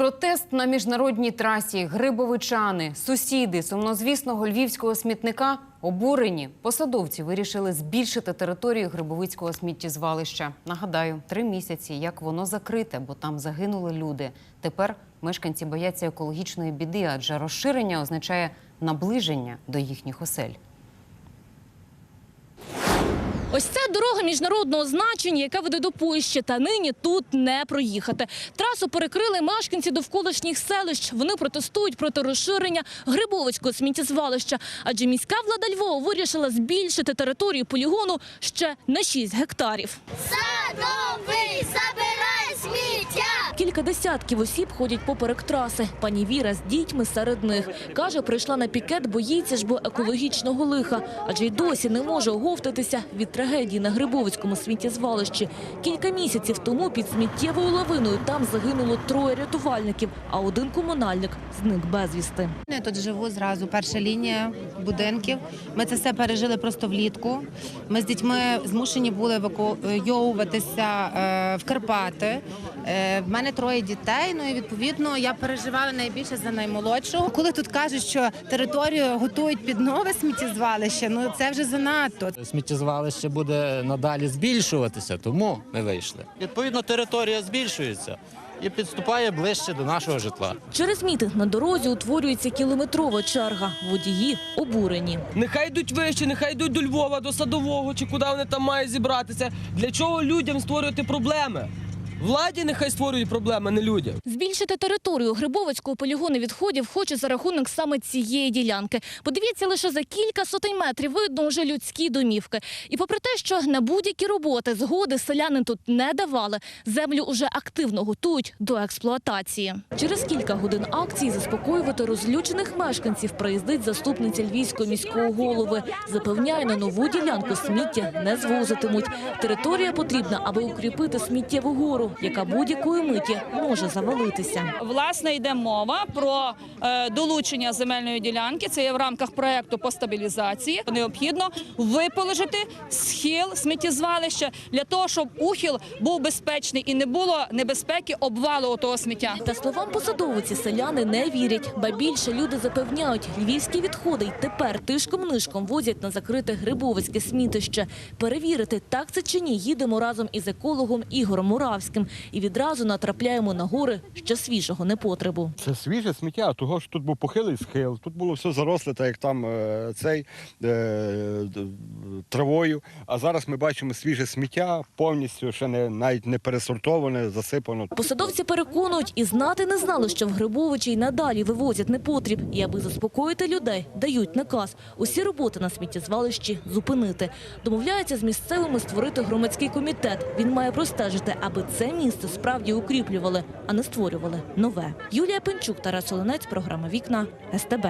Протест на міжнародній трасі, грибовичани, сусіди сумнозвісного львівського смітника обурені. Посадовці вирішили збільшити територію грибовицького сміттєзвалища. Нагадаю, три місяці, як воно закрите, бо там загинули люди. Тепер мешканці бояться екологічної біди, адже розширення означає наближення до їхніх осель. Ось це дорога міжнародного значення, яка веде до Польщі, та нині тут не проїхати. Трасу перекрили мешканці довколишніх селищ. Вони протестують проти розширення Грибовицького сміттєзвалища, адже міська влада Львова вирішила збільшити територію полігону ще на 6 гектарів. Сміття! Кілька десятків осіб ходять поперек траси. Пані Віра з дітьми серед них. Каже, прийшла на пікет, боїться ж бо екологічного лиха, адже й досі не може оговтатися від трагедії на Грибовицькому сміттєзвалищі. Кілька місяців тому під сміттєвою лавиною там загинуло троє рятувальників, а один комунальник зник безвісти. Я тут живу зразу. Перша лінія будинків. Ми це все пережили просто влітку. Ми з дітьми змушені були евакуйовуватися е, в Карпати. Е, в мене троє дітей. Ну і відповідно я переживала найбільше за наймолодшого. Коли тут кажуть, що територію готують під нове сміттєзвалище, ну це вже занадто. Сміттєзвалище буде надалі збільшуватися, тому ми вийшли. Відповідно, територія збільшується і підступає ближче до нашого житла. Через мітинг на дорозі утворюється кілометрова черга. Водії обурені. Нехай йдуть вище, нехай йдуть до Львова, до садового чи куди вони там мають зібратися. Для чого людям створювати проблеми? Владі нехай створюють проблеми, не людям. Збільшити територію Грибовицького полігону відходів хоче за рахунок саме цієї ділянки. Подивіться, лише за кілька сотень метрів видно вже людські домівки. І попри те, що на будь-які роботи згоди селяни тут не давали, землю уже активно готують до експлуатації. Через кілька годин акції заспокоювати розлючених мешканців приїздить заступниця львівського міського голови. Запевняє, на нову ділянку сміття не звозитимуть. Територія потрібна, аби укріпити сміттєву гору, яка будь-якої миті може завалитися. Власне, йде мова про е, долучення земельної ділянки. Це є в рамках проекту по стабілізації. Необхідно виположити схил сміттєзвалища для того, щоб ухил був безпечний і не було небезпеки обвалу того сміття. Та словам посадовиці селяни не вірять. Ба більше люди запевняють, львівські відходи й тепер тишком-нишком возять на закрите Грибовицьке смітище. Перевірити, так це чи ні, їдемо разом із екологом Ігорем Муравським і відразу натрапляємо на гори ще свіжого непотребу. Це свіже сміття, того що тут був похилий схил, тут було все заросле, так як там е, цей е, травою. А зараз ми бачимо свіже сміття, повністю ще не навіть не пересортоване, засипано. Посадовці переконують, і знати не знали, що в Грибовичі й надалі вивозять непотріб. І аби заспокоїти людей, дають наказ усі роботи на сміттєзвалищі зупинити. Домовляються з місцевими створити громадський комітет. Він має простежити, аби це місце справді укріплювали, а не створювали нове. Юлія Пенчук, Тарас Оленець, програма Вікна СТБ.